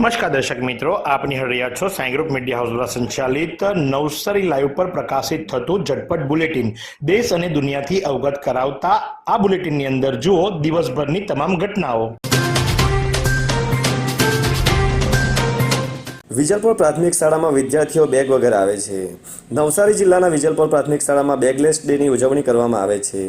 નમસ્કાર દર્શક મિત્રો, આપ નિહાળી છો સાઈ ગ્રુપ મીડિયા હાઉસ દ્વારા સંચાલિત નવસારી લાઈવ પર પ્રકાશિત થતું ઝટપટ બુલેટિન. દેશ અને દુનિયાથી અવગત કરાવતા આ બુલેટિનની અંદર જુઓ દિવસભરની તમામ ઘટનાઓ. વિજલપોર પ્રાથમિક શાળામાં વિદ્યાર્થીઓ બેગ વગર આવે છે. નવસારી જિલ્લાના વિજલપોર પ્રાથમિક શાળામાં બેગલેસ ડેની ઉજવણી કરવામાં આવે છે.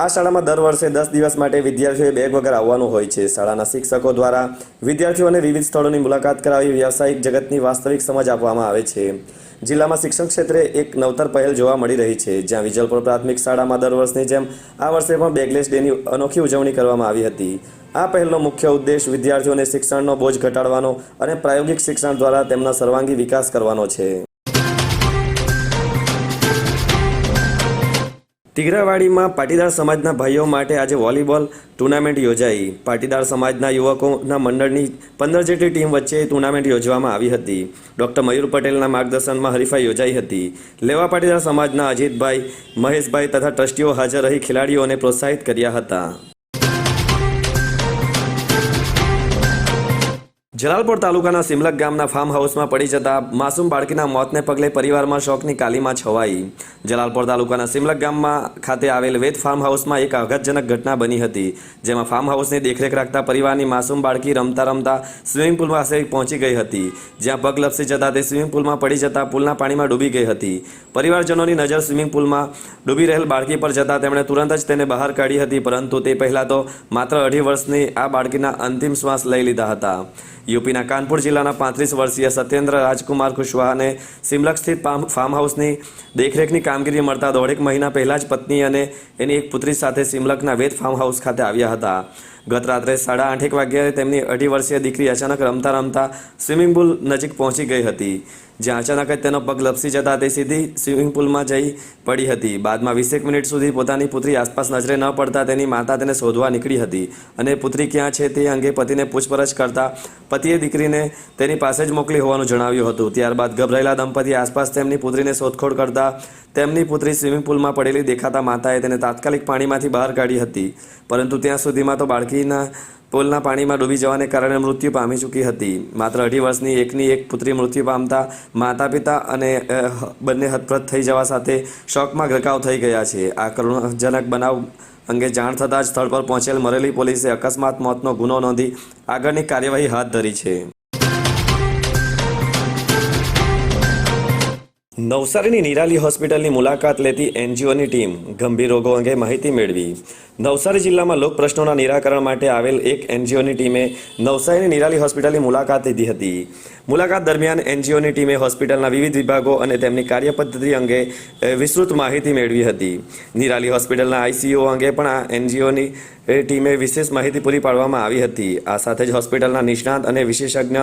આ શાળામાં દર વર્ષે દસ દિવસ માટે વિદ્યાર્થીઓએ બેગ વગર આવવાનું હોય છે. શાળાના શિક્ષકો દ્વારા વિદ્યાર્થીઓને વિવિધ સ્થળોની મુલાકાત કરાવી વ્યવસાયિક જગતની વાસ્તવિક સમજ આપવામાં આવે છે. જિલ્લામાં શિક્ષણ ક્ષેત્રે એક નવતર પહેલ જોવા મળી રહી છે, જ્યાં વિજલપુર પ્રાથમિક શાળામાં દર વર્ષની જેમ આ વર્ષે પણ બેગલેસ ડેની અનોખી ઉજવણી કરવામાં આવી હતી. આ પહેલનો મુખ્ય ઉદ્દેશ વિદ્યાર્થીઓને શિક્ષણનો બોજ ઘટાડવાનો અને પ્રાયોગિક શિક્ષણ દ્વારા તેમના સર્વાંગી વિકાસ કરવાનો છે. ટીગરાવાડીમાં પાટીદાર સમાજના ભાઈઓ માટે આજે વોલીબોલ ટુર્નામેન્ટ યોજાઈ. પાટીદાર સમાજના યુવકોના મંડળની પંદર જેટલી ટીમ વચ્ચે ટુર્નામેન્ટ યોજવામાં આવી હતી. ડૉક્ટર મયુર પટેલના માર્ગદર્શનમાં હરીફાઈ યોજાઈ હતી. લેવા પાટીદાર સમાજના અજીતભાઈ, મહેશભાઈ તથા ટ્રસ્ટીઓ હાજર રહી ખેલાડીઓને પ્રોત્સાહિત કર્યા હતા. જલાલપોર તાલુકાના સિમલક ગામના ફાર્મ હાઉસમાં પડી જતા માસૂમ બાળકીના મોતને પગલે પરિવારમાં શોકની કાલીમાં છવાઈ. જલાલપોર તાલુકાના સિમલક ગામમાં ખાતે આવેલ વેદ ફાર્મ હાઉસમાં એક આઘાતજનક ઘટના બની હતી, જેમાં ફાર્મ હાઉસની દેખરેખ રાખતા પરિવારની માસૂમ બાળકી રમતા રમતા સ્વિમિંગ પુલ પાસે પહોંચી ગઈ હતી. જ્યાં પગ લપસી જતા તે સ્વિમિંગ પુલમાં પડી જતા પુલના પાણીમાં ડૂબી ગઈ હતી. પરિવારજનોની નજર સ્વિમિંગ પુલમાં ડૂબી રહેલ બાળકી પર જતા તેમણે તુરંત જ તેને બહાર કાઢી હતી, પરંતુ તે પહેલાં તો માત્ર અઢી વર્ષની આ બાળકીના અંતિમ શ્વાસ લઈ લીધા હતા. યુપીના કાનપુર જિલ્લાના પાંત્રીસ વર્ષીય સત્યેન્દ્ર રાજકુમાર કુશવાહાને સિમલક સ્થિત ફાર્મ હાઉસની દેખરેખની કામગીરી મળતા દોઢેક મહિના પહેલાં જ પત્ની અને એની એક પુત્રી સાથે સિમલકના વેદ ફાર્મ હાઉસ ખાતે આવ્યા હતા. ગત રાત્રે સાડા આઠેક વાગ્યે તેમની અઢી વર્ષીય દીકરી અચાનક રમતા રમતા સ્વિમિંગ પુલ નજીક પહોંચી ગઈ હતી. જ્યાં અચાનક જ તેનો પગ લપસી જતા તે સીધી સ્વિમિંગ પુલમાં જઈ પડી હતી. બાદમાં વીસેક મિનિટ સુધી પોતાની પુત્રી આસપાસ નજરે ન પડતા તેની માતા તેને શોધવા નીકળી હતી અને પુત્રી ક્યાં છે તે અંગે પતિને પૂછપરછ કરતા પતિએ દીકરીને તેની પાસે જ મોકલી હોવાનું જણાવ્યું હતું. ત્યારબાદ ગભરાયેલા દંપતી આસપાસ તેમની પુત્રીને શોધખોળ કરતા તેમની પુત્રી સ્વિમિંગ પુલમાં પડેલી દેખાતા માતાએ તેને તાત્કાલિક પાણીમાંથી બહાર કાઢી હતી. પરંતુ ત્યાં સુધીમાં તો બાળકીના પુલના પાણીમાં ડૂબી જવાને કારણે મૃત્યુ પામી ચૂકી હતી. માત્ર અઢી વર્ષની એકની એક પુત્રી મૃત્યુ પામતા માતા પિતા અને બંને હતપ્રત થઈ જવા સાથે શોકમાં ગરકાવ થઈ ગયા છે. આ કરુણજનક બનાવ અંગે જાણ થતાં જ સ્થળ પર પહોંચેલ મરેલી પોલીસે અકસ્માત, મોતનો ગુનો નોંધી આગળની કાર્યવાહી હાથ ધરી છે. નવસારીની નિરાલી હોસ્પિટલની મુલાકાત લેતી એનજીઓની ટીમ ગંભીર રોગો અંગે માહિતી મેળવી. નવસારી જિલ્લામાં લોક પ્રશ્નોના નિરાકરણ માટે આવેલ એક એનજીઓની ટીમે નવસારીની નિરાલી હોસ્પિટલની મુલાકાત લીધી હતી. મુલાકાત દરમિયાન એનજીઓની ટીમે હોસ્પિટલના વિવિધ વિભાગો અને તેમની કાર્યપદ્ધતિ અંગે વિસ્તૃત માહિતી મેળવી હતી. નિરાલી હોસ્પિટલના આઈસીયુ અંગે પણ આ એનજીઓની ટીમે વિશેષ માહિતી પૂરી પાડવામાં આવી હતી. આ સાથે જ હોસ્પિટલના નિષ્ણાત અને વિશેષજ્ઞ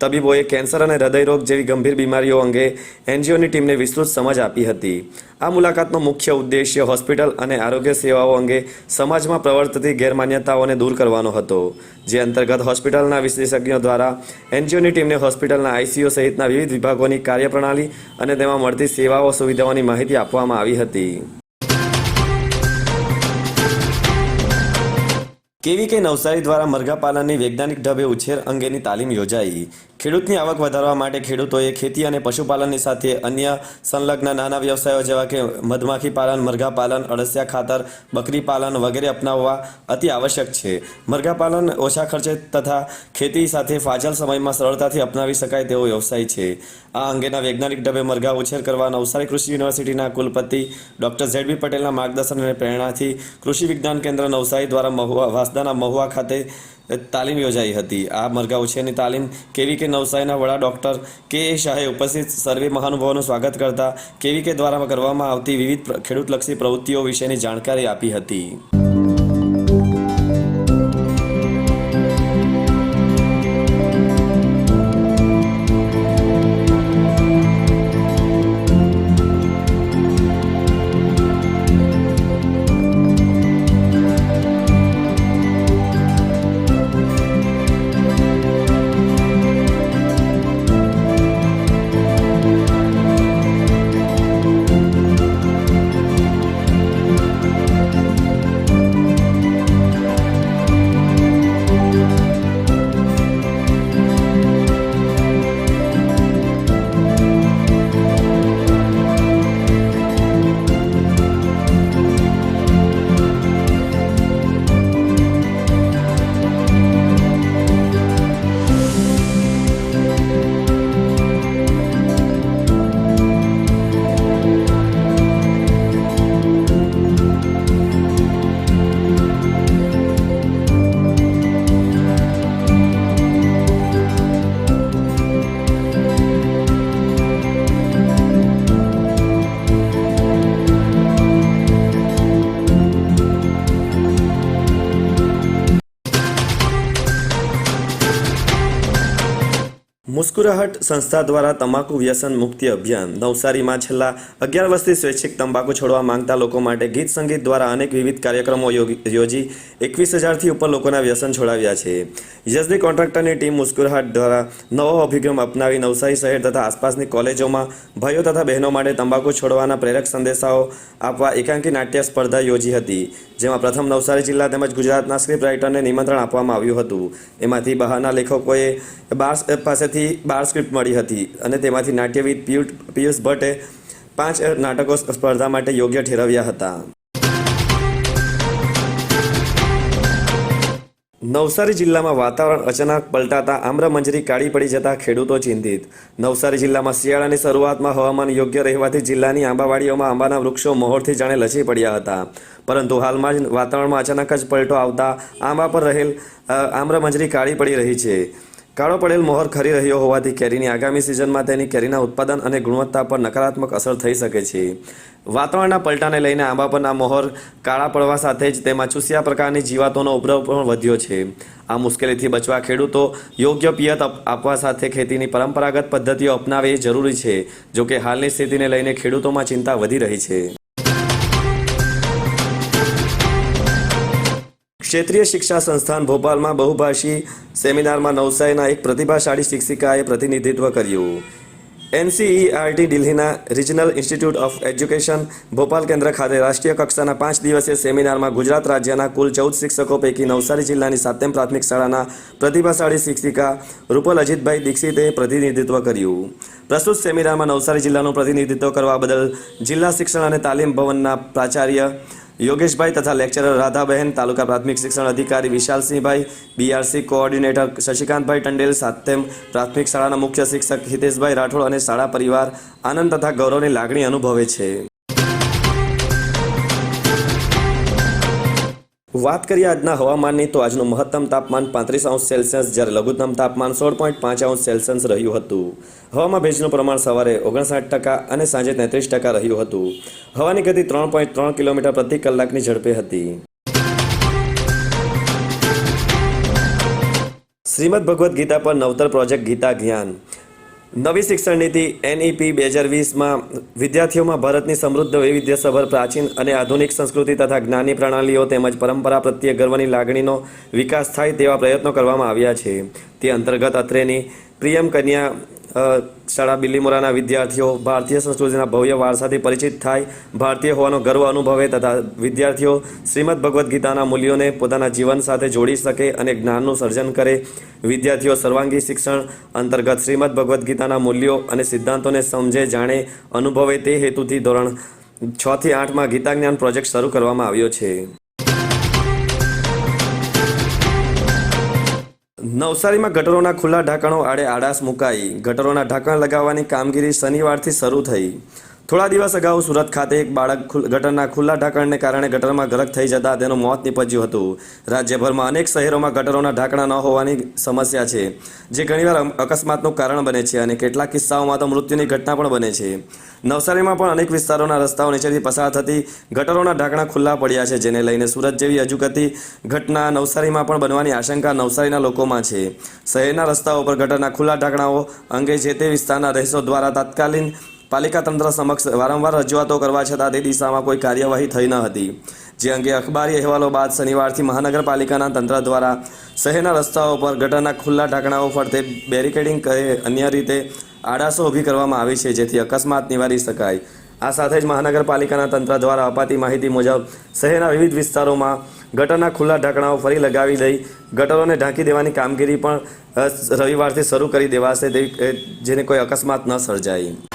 તબીબોએ કેન્સર અને હૃદયરોગ જેવી ગંભીર બીમારીઓ અંગે એનજીઓની ટીમને વિસ્તૃત સમજ આપી હતી. આ મુલાકાતનો મુખ્ય ઉદ્દેશ્ય હોસ્પિટલ અને આરોગ્ય સેવાઓ અંગે સમાજમાં પ્રવર્તતી ગેરમાન્યતાઓને દૂર કરવાનો હતો. જે અંતર્ગત હોસ્પિટલના વિશેષજ્ઞો દ્વારા એનજીઓની ટીમને હોસ્પિટલના આઈસીયુ સહિતના વિવિધ વિભાગોની કાર્યપ્રણાલી અને તેમાં મળતી સેવાઓ સુવિધાઓની માહિતી આપવામાં આવી હતી. કેવી કે નવસારી દ્વારા મરઘા પાલનની વૈજ્ઞાનિક ઢબે ઉછેર અંગેની તાલીમ યોજાઈ. ખેડૂતની આવક વધારવા માટે ખેડૂતોએ ખેતી અને પશુપાલનની સાથે અન્ય સંલગ્ન નાના વ્યવસાયો જેવા કે મધમાખી પાલન, મરઘા પાલન, અળસિયા ખાતર, બકરી પાલન વગેરે અપનાવવા અતિ આવશ્યક છે. મરઘા પાલન ઓછા ખર્ચે તથા ખેતી સાથે ફાજલ સમયમાં સરળતાથી અપનાવી શકાય તેવો વ્યવસાય છે. આ અંગેના વૈજ્ઞાનિક ઢબે મરઘા ઉછેર કરવા નવસારી કૃષિ યુનિવર્સિટીના કુલપતિ ડોક્ટર ઝેડબી પટેલના માર્ગદર્શન અને પ્રેરણાથી કૃષિ વિજ્ઞાન કેન્દ્ર નવસારી દ્વારા મહુવા, વાસદાના મહુવા ખાતે તાલીમ યોજાઈ હતી. આ મરઘા ઉછેરની તાલીમ કેવી કે નવસારીના વડા ડૉક્ટર કે એ શાહે ઉપસ્થિત સર્વે મહાનુભાવોનું સ્વાગત કરતા કેવી કે દ્વારા કરવામાં આવતી વિવિધ ખેડૂતલક્ષી પ્રવૃત્તિઓ વિશેની જાણકારી આપી હતી. મુસ્કુરાહટ સંસ્થા દ્વારા તમાકુ વ્યસન મુક્તિ અભિયાન. નવસારીમાં છેલ્લા અગિયાર વર્ષથી સ્વૈચ્છિક તંબાકુ છોડવા માંગતા લોકો માટે ગીત સંગીત દ્વારા અનેક વિવિધ કાર્યક્રમો યોજી એકવીસ હજારથી ઉપર લોકોના વ્યસન છોડાવ્યા છે. યજદી કોન્ટ્રાક્ટરની ટીમ મુસ્કુરાહટ દ્વારા નવો અભિગમ અપનાવી નવસારી શહેર તથા આસપાસની કોલેજોમાં ભાઈઓ તથા બહેનો માટે તંબાકુ છોડવાના પ્રેરક સંદેશાઓ આપવા એકાંકી નાટ્ય સ્પર્ધા યોજી હતી, જેમાં પ્રથમ નવસારી જિલ્લા તેમજ ગુજરાતના સ્ક્રિપ્ટ રાઇટરને નિમંત્રણ આપવામાં આવ્યું હતું. એમાંથી બહારના લેખકોએ બાર પાસેથી બાર સ્ક્રિપ્ટ મળી હતી અને તેમાંથી નાટ્યવિદ પિયુષ ભટ્ટે પાંચ નાટકો સ્પર્ધા માટે યોગ્ય ઠેરવ્યા હતા. નવસારી જિલ્લામાં વાતાવરણ અચાનક પલટાતા આમ્રમંજરી કાળી પડી જતા ખેડૂતો ચિંતિત. નવસારી જિલ્લામાં શિયાળાની શરૂઆતમાં હવામાન યોગ્ય રહેવાથી જિલ્લાની આંબાવાડીઓમાં આંબાના વૃક્ષો મહોરથી જાણે લચી પડ્યા હતા. પરંતુ હાલમાં જ વાતાવરણમાં અચાનક જ પલટો આવતા આંબા પર રહેલ આમ્રમંજરી કાળી પડી રહી છે. કાળો પડેલ મોહર ખરી રહ્યો હોવાથી કેરીની આગામી સિઝનમાં તેની કેરીના ઉત્પાદન અને ગુણવત્તા પર નકારાત્મક અસર થઈ શકે છે. વાતાવરણના પલટાને લઈને આંબા પરના મોહર કાળા પડવા સાથે જ તેમાં ચૂસ્યા પ્રકારની જીવાતોનો ઉપદ્રવ પણ વધ્યો છે. આ મુશ્કેલીથી બચવા ખેડૂતો યોગ્ય પિયત આપવા સાથે ખેતીની પરંપરાગત પદ્ધતિઓ અપનાવે એ જરૂરી છે, જોકે હાલની સ્થિતિને લઈને ખેડૂતોમાં ચિંતા વધી રહી છે. ક્ષેત્રીય શિક્ષા સંસ્થાન ભોપાલમાં બહુભાષી સેમિનારમાં નવસારીના એક પ્રતિભાશાળી શિક્ષિકાએ પ્રતિનિધિત્વ કર્યું. એનસીઈઆરટી દિલ્હીના regional institute of education Bhopal કેન્દ્ર ખાતે રાષ્ટ્રીય કક્ષાના પાંચ દિવસીય સેમિનારમાં ગુજરાત રાજ્યના કુલ ચૌદ શિક્ષકો પૈકી નવસારી જિલ્લાની સાતમ પ્રાથમિક શાળાના પ્રતિભાશાળી શિક્ષિકા રૂપલ અજીતભાઈ દીક્ષિતે પ્રતિનિધિત્વ કર્યું. પ્રસ્તુત સેમિનારમાં નવસારી જિલ્લાનું પ્રતિનિધિત્વ કરવા બદલ જિલ્લા શિક્ષણ અને તાલીમ ભવનના પ્રાચાર્ય યોગેશભાઈ તથા લેક્ચરર રાધાબહેન, તાલુકા પ્રાથમિક શિક્ષણ અધિકારી વિશાલસિંહભાઈ, બીઆરસી કોઓર્ડિનેટર શશિકાંતભાઈ ટંડેલ સાથે પ્રાથમિક શાળાના મુખ્ય શિક્ષક હિતેશભાઈ રાઠોડ અને શાળા પરિવાર આનંદ તથા ગૌરવની લાગણી અનુભવે છે. વાત કરીએ આજના હવામાનની, તો આજનું મહત્તમ તાપમાન પાંત્રીસ અંશ સેલ્સિયસ, જ્યારે લઘુત્તમ તાપમાન સોળ પોઈન્ટ પાંચ અંશ સેલ્સિયસ રહ્યું હતું. હવામાં ભેજનું પ્રમાણ સવારે ઓગણસાઠ ટકા અને સાંજે તેત્રીસ ટકા રહ્યું હતું. હવાની ગતિ ત્રણ પોઈન્ટ ત્રણ કિલોમીટર પ્રતિ કલાકની ઝડપે હતી. શ્રીમદ ભગવદ્ ગીતા પર નવતર પ્રોજેક્ટ ગીતા જ્ઞાન નવી શિક્ષણ નીતિ એનઈપી બે હજાર વીસમાં વિદ્યાર્થીઓમાં ભારતની સમૃદ્ધ વૈવિધ્યસભર પ્રાચીન અને આધુનિક સંસ્કૃતિ તથા જ્ઞાની પ્રણાલીઓ તેમજ પરંપરા પ્રત્યે ગર્વની લાગણીનો વિકાસ થાય તેવા પ્રયત્નો કરવામાં આવ્યા છે. તે અંતર્ગત અત્રેની પ્રિયમ કન્યા શાળા બિલીમોરાના વિદ્યાર્થીઓ, ભારતીય સંસ્કૃતિના ભવ્ય વારસાથી પરિચિત થાય, ભારતીય હોવાનો ગર્વ અનુભવે તથા વિદ્યાર્થીઓ શ્રીમદ ભગવદ્ ગીતાના મૂલ્યોને પોતાના જીવન સાથે જોડી શકે અને જ્ઞાનનું સર્જન કરે. વિદ્યાર્થીઓ સર્વાંગી શિક્ષણ અંતર્ગત શ્રીમદ ભગવદ્ ગીતાના મૂલ્યો અને સિદ્ધાંતોને સમજે, જાણે, અનુભવે તે હેતુથી ધોરણ છ થી આઠમાં ગીતા જ્ઞાન પ્રોજેક્ટ શરૂ કરવામાં આવ્યો છે. નવસારીમાં ગટરોના ખુલ્લા ઢાંકણો આડે આડાશ મુકાઈ. ગટરોના ઢાંકણ લગાવવાની કામગીરી શનિવારથી શરૂ થઈ. થોડા દિવસ અગાઉ સુરત ખાતે એક બાળક ગટરના ખુલ્લા ઢાંકણને કારણે ગટરમાં ગરક થઈ જતા તેનું મોત નીપજ્યું હતું. રાજ્યભરમાં અનેક શહેરોમાં ગટરોના ઢાંકણા ન હોવાની સમસ્યા છે, જે ઘણીવાર અકસ્માતનું કારણ બને છે અને કેટલાક કિસ્સાઓમાં તો મૃત્યુની ઘટના પણ બને છે. નવસારીમાં પણ અનેક વિસ્તારોના રસ્તાઓ નીચેથી પસાર થતી ગટરોના ઢાંકણા ખુલ્લા પડ્યા છે, જેને લઈને સુરત જેવી અજુકતી ઘટના નવસારીમાં પણ બનવાની આશંકા નવસારીના લોકોમાં છે. શહેરના રસ્તાઓ પર ગટરના ખુલ્લા ઢાંકણાઓ અંગે જે તે વિસ્તારના રહીશો દ્વારા તાત્કાલિક પાલિકા તંત્ર સમક્ષ વારંવાર રજૂઆતો કરવા છતાં તે દિશામાં કોઈ કાર્યવાહી થઈ ન હતી. જે અંગે અખબારી અહેવાલો બાદ શનિવારથી મહાનગરપાલિકાના તંત્ર દ્વારા શહેરના રસ્તાઓ પર ગટરના ખુલ્લા ઢાંકણાઓ ફરતે બેરિકેડિંગ કરે અન્ય રીતે આડાસો ઊભી કરવામાં આવી છે, જેથી અકસ્માત નિવારી શકાય. આ સાથે જ મહાનગરપાલિકાના તંત્ર દ્વારા અપાતી માહિતી મુજબ, શહેરના વિવિધ વિસ્તારોમાં ગટરના ખુલ્લા ઢાંકણાઓ ફરી લગાવી દઈ, ગટરોને ઢાંકી દેવાની કામગીરી પણ રવિવારથી શરૂ કરી દેવાશે જેને કોઈ અકસ્માત ન સર્જાય.